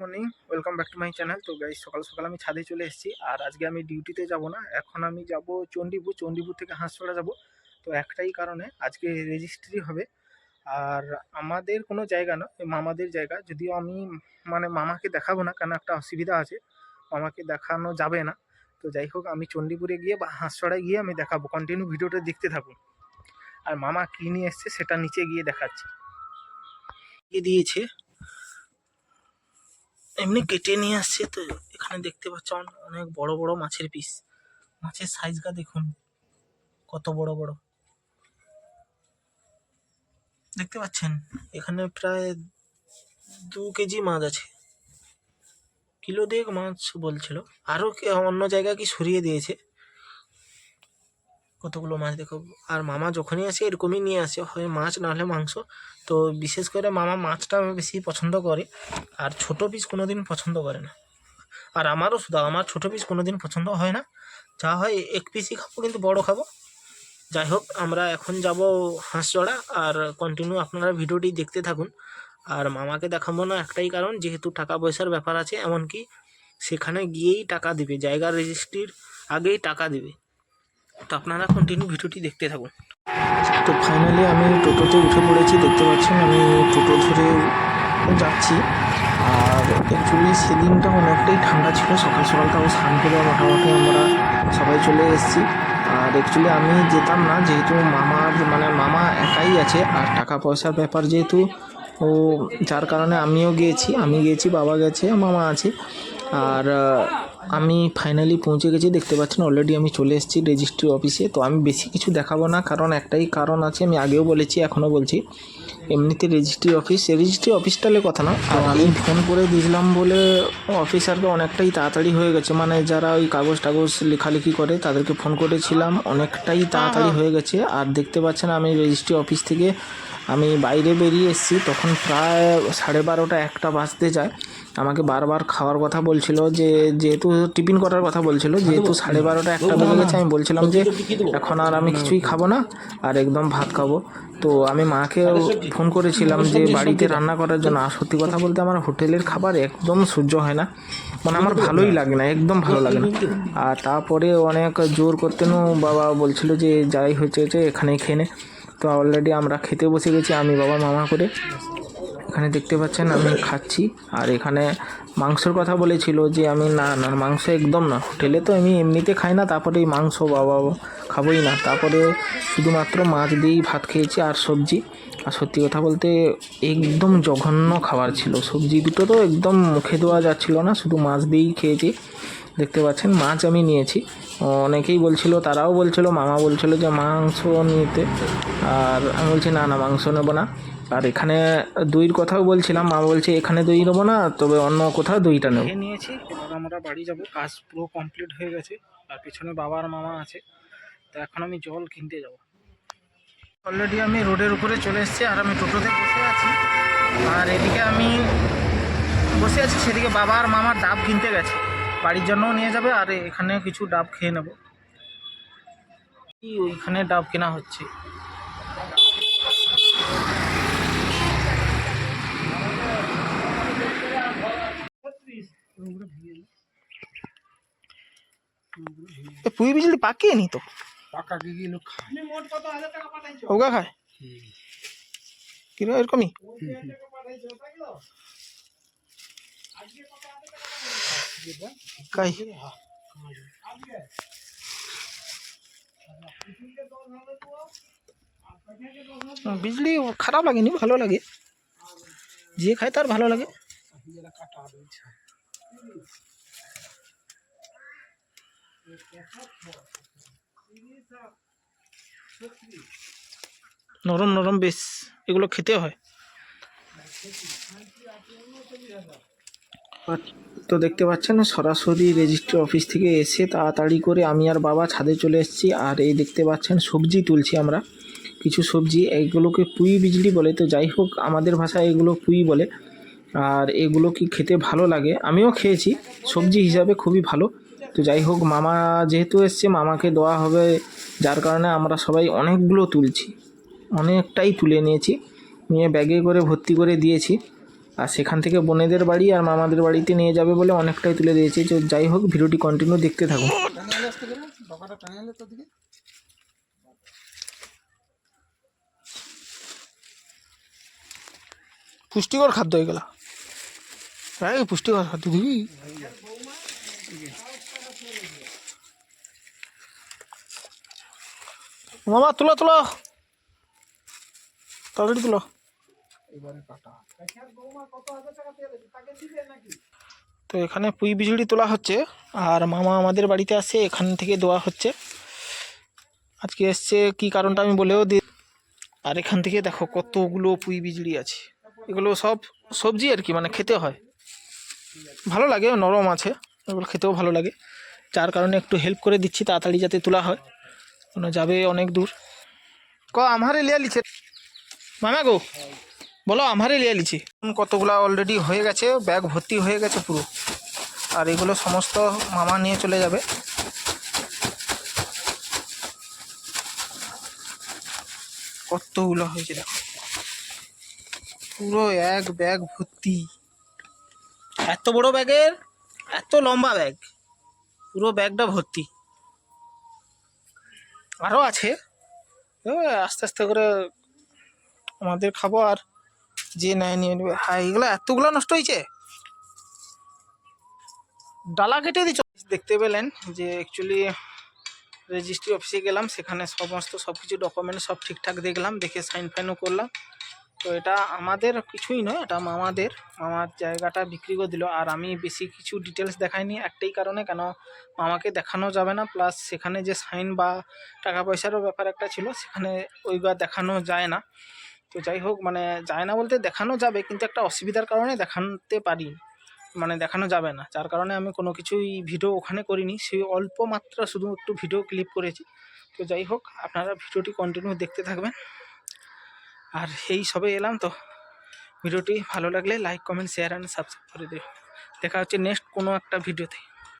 Morning welcome back to my channel তো guys সকাল সকাল আমি ছাদে চলে এসেছি, আর আজকে আমি ডিউটিতে যাব না। এখন আমি যাব চণ্ডীপুর চণ্ডীপুর থেকে হাঁসছড়া যাব। তো একটাই কারণে আজকে রেজিস্ট্রি হবে। আর আমাদের কোনো জায়গা না মামাদের জায়গা। যদিও আমি মানে মামাকে দেখাবো না, কেন একটা অসুবিধা আছে। মামাকে দেখানো যাবে না। তো যাই হোক, আমি চণ্ডীপুরে গিয়ে বা হাঁসছড়ায় গিয়ে আমি দেখাবো। কন্টিনিউ ভিডিওটা দেখতে থাকুন আর মামা কী নিয়ে এসছে, সেটা নিচে গিয়ে দেখাচ্ছি। দিয়ে দিয়েছে এমনি কেটে নিয়ে আসছে তো এখানে দেখতে পাচ্ছেন অনেক বড় বড় মাছের পিস মাছের সাইজটা দেখুন, কত বড় বড়। দেখতে পাচ্ছেন? এখানে প্রায় দু কেজি মাছ আছে। কিলো দেড় মাছ বলছিল। আরও অন্য জায়গায় কি সরিয়ে দিয়েছে? কতগুলো মাছ দেখো। আর মামা যখনই আসে এরকমই নিয়ে আসে, হয় মাছ না হলে মাংস। তো বিশেষ করে মামা মাছটা বেশি পছন্দ করে, আর ছোট পিস কোনোদিন পছন্দ করে না। আর আমারও শুধু, আমার ছোট পিস কোনোদিন পছন্দ হয় না। যা হয় এক পিসই খাব, কিন্তু বড় খাব। যাই হোক, আমরা এখন যাব হাঁসজড়া আর কন্টিনিউ আপনারা ভিডিওটি দেখতে থাকুন। আর মামাকে দেখাবো না একটাই কারণ, যেহেতু টাকা পয়সার ব্যাপার আছে, এমনকি সেখানে গিয়েই টাকা দিবে, জায়গা রেজিস্ট্রির আগেই টাকা দিবে। তো আপনারা কন্টিনিউ ভিডিওটি দেখতে থাকুন। তো ফাইনালি আমি টোটোতে উঠে পড়েছি, দেখতে পাচ্ছেন আমি টোটো ধরে যাচ্ছি। আর অ্যাকচুয়ালি সেদিনটা অনেকটাই ঠান্ডা ছিল, সকাল সকাল তাও স্নান করে মোটামুটি আমরা সবাই চলে এসেছি। আর অ্যাকচুয়ালি আমি যেতাম না, যেহেতু মামার মানে মামা একাই আছে, আর টাকা পয়সার ব্যাপার যেহেতু, ও যার কারণে আমিও গিয়েছি, আমি গিয়েছি, বাবা গেছে, মামা আছে। আর আমি ফাইনালি পৌঁছে গেছি দেখতে পাচ্ছেন অলরেডি আমি চলে এসেছি রেজিস্ট্রি অফিসে তো আমি বেশি কিছু দেখাবো না কারণ একটাই কারণ আছে আমি আগেও বলেছি এখনও বলছি। এমনিতে রেজিস্ট্রি অফিস রেজিস্ট্রি অফিসটালে কথা না। আর আমি ফোন করে দিয়েছিলাম বলে অফিসারকে অনেকটাই তাড়াতাড়ি হয়ে গেছে। মানে যারা ওই কাগজ টাগজ লেখালেখি করে তাদেরকে ফোন করেছিলাম অনেকটাই তাড়াতাড়ি হয়ে। গেছে। আর দেখতে পাচ্ছেন আমি রেজিস্ট্রি অফিস থেকে আমি বাইরে বেরিয়ে এসেছি তখন প্রায় সাড়ে বারোটা একটা বাজতে যায়। আমাকে বারবার খাওয়ার কথা বলছিল যে যেহেতু টিফিন করার কথা বলছিল যেহেতু সাড়ে বারোটা একটা বেজে গেছে আমি বলছিলাম যে এখন আর আমি কিছুই খাব না আর একদম ভাত খাব। তো আমি মাকে ফোন করেছিলাম যে বাড়িতে রান্না করার জন্য আর সত্যি কথা বলতে আমার হোটেলের খাবার একদম সহ্য হয় না। মানে আমার ভালোই লাগে না একদম ভালো লাগে না। আর তারপরে অনেক জোর করতেনও বাবা বলছিল যে যাই হয়েছে এখানেই খেয়ে নে। তো অলরেডি আমরা খেতে বসে গেছি, আমি, বাবা, মামা করে। এখানে দেখতে পাচ্ছেন, আমি খাচ্ছি। আর এখানে মাংসর কথা বলেছিল যে, আমি না না, মাংস একদম না। হোটেলে তো আমি এমনিতে খাই না, তারপরে এই মাংস, বাবা, খাবোই না। তারপরে শুধুমাত্র মাছ দিয়েই ভাত খেয়েছি আর সবজি। আর সত্যি কথা বলতে, একদম জঘন্য খাবার ছিল। সবজি দুটো তো একদম মুখে দেওয়া যাচ্ছিল না, শুধু মাছ দিয়েই খেয়েছি। দেখতে পাচ্ছেন, মাছ আমি নিয়েছি। অনেকেই বলছিল, তারাও বলছিল, মামা বলছিল যে মাংস নিতে। আর আমি বলছি, না না, মাংস নেব না। আর এখানে দইয়ের কথাও বলছিলাম, মা বলছে, এখানে দই নেব না, তবে অন্য কোথাও দইটা নেব। নিয়েছি এবার আমরা বাড়ি যাব, কাজ পুরো কমপ্লিট হয়ে গেছে। আর পিছনে বাবা আর মামা আছে, তো এখন আমি জল কিনতে যাব। অলরেডি আমি রোডের উপরে চলে এসেছি, আর আমি টোটোতে বসে আছি। আর এদিকে আমি বসে আছি, সেদিকে বাবা আর মামার ডাব কিনতে গেছে। বাড়ির জন্যও নিয়ে যাবে আর এখানে কিছু ডাব খেয়ে নেব। ওইখানে ডাব কেনা হচ্ছে। পুঁই বিজলি পাকিয়ে নি তো? গেলে খায়? ওগা খায়? কীরকম এরকমই? কাই বিজলি খারাপ লাগেনি ভালো লাগে যে খায় তার ভালো লাগে নরম নরম বেশ এগুলো খেতে হয় তো দেখতে পাচ্ছেন সরাসরি রেজিস্ট্রি অফিস থেকে এসে তাড়াতাড়ি করে আমি আর বাবা ছাদে চলে এসেছি। আর এই দেখতে পাচ্ছেন, সবজি তুলছি আমরা। কিছু সবজি এইগুলোকে পুঁই বিজলি বলে। তো যাই হোক, আমাদের ভাষায় এগুলো পুঁই বলে। আর এগুলো কি খেতে ভালো লাগে? আমিও খেয়েছি, সবজি হিসাবে খুবই ভালো। তো যাই হোক, মামা যেহেতু এসছে, মামাকে দেওয়া হবে। যার কারণে আমরা সবাই অনেকগুলো তুলছি। অনেকটাই তুলে নিয়েছি। নিয়ে ব্যাগে করে ভর্তি করে দিয়েছি। আর সেখান থেকে বোনেদের বাড়ি আর মামাদের বাড়িতে নিয়ে যাবে বলে অনেকটাই তুলে দিয়েছে। তো যাই হোক, ভিডিওটি কন্টিনিউ দেখতে থাকুন। পুষ্টিকর খাদ্য এগুলো। হ্যাঁ পুষ্টিকর খাদ্য দিবি? মামা, তুলো তুলো। তাড়াতাড়ি তুলো। তো এখানে পুঁই বিজুড়ি তোলা হচ্ছে, আর মামা আমাদের বাড়িতে আসে, এখান থেকে দেওয়া হচ্ছে। আজকে এসছে, কি কারণটা আমি বলেও দিই আর এখান থেকে দেখো কতগুলো পুঁই বিজুড়ি আছে। এগুলো সব সবজি আর কি মানে খেতে হয়। ভালো লাগে, নরম আছে, এগুলো খেতেও ভালো লাগে। যার কারণে একটু হেল্প করে দিচ্ছি, তাড়াতাড়ি যাতে তোলা হয় যাবে অনেক দূর। ক, আমারে লিয়া লিছে। মামা গো। বলো আমারে লিয়া লিছি। কতগুলা অলরেডি হয়ে গেছে ব্যাগ ভর্তি হয়ে গেছে পুরো। আর এগুলো সমস্ত মামা নিয়ে চলে যাবে। কতগুলো হয়েছে দেখো। পুরো এক ব্যাগ ভর্তি। এত বড় ব্যাগের, এত লম্বা ব্যাগ পুরো ব্যাগটা ভর্তি। আরও আছে। আস্তে আস্তে করে আমাদের খাব আর যে নেয়, নিয়ে নেবে। হ্যাঁ এগুলো এতগুলো নষ্ট হয়েছে? ডালা কেটে দিচ্ছ দেখতে পেলেন যে অ্যাকচুয়ালি রেজিস্ট্রি অফিসে গেলাম, সেখানে সমস্ত সব কিছু ডকুমেন্ট সব ঠিকঠাক দেখলাম, দেখে সাইন ফাইনও করলাম। তো এটা আমাদের কিছুই নয়, এটা মামাদের। মামার জায়গাটা বিক্রি করে দিল। আর আমি বেশি কিছু ডিটেলস দেখাইনি একটাই কারণে, কেন মামাকে দেখানো যাবে না। প্লাস সেখানে যে সাইন বা টাকা পয়সারও ব্যাপার একটা ছিল, সেখানে ওইবার দেখানো যায় না। তো যাই হোক মানে যায় না বলতে দেখানো যাবে, কিন্তু একটা অসুবিধার কারণে দেখাতে পারি। মানে দেখানো যাবে না। যার কারণে আমি কোনো কিছুই ভিডিও ওখানে করিনি। সেই অল্প মাত্রা শুধু একটু ভিডিও ক্লিপ করেছি। তো যাই হোক, আপনারা ভিডিওটি কন্টিনিউ দেখতে থাকবেন। আর এই সবে এলাম তো। ভিডিওটি ভালো লাগলে like comment share and subscribe করে দিও। দেখা হচ্ছে নেক্সট কোনো একটা ভিডিওতে।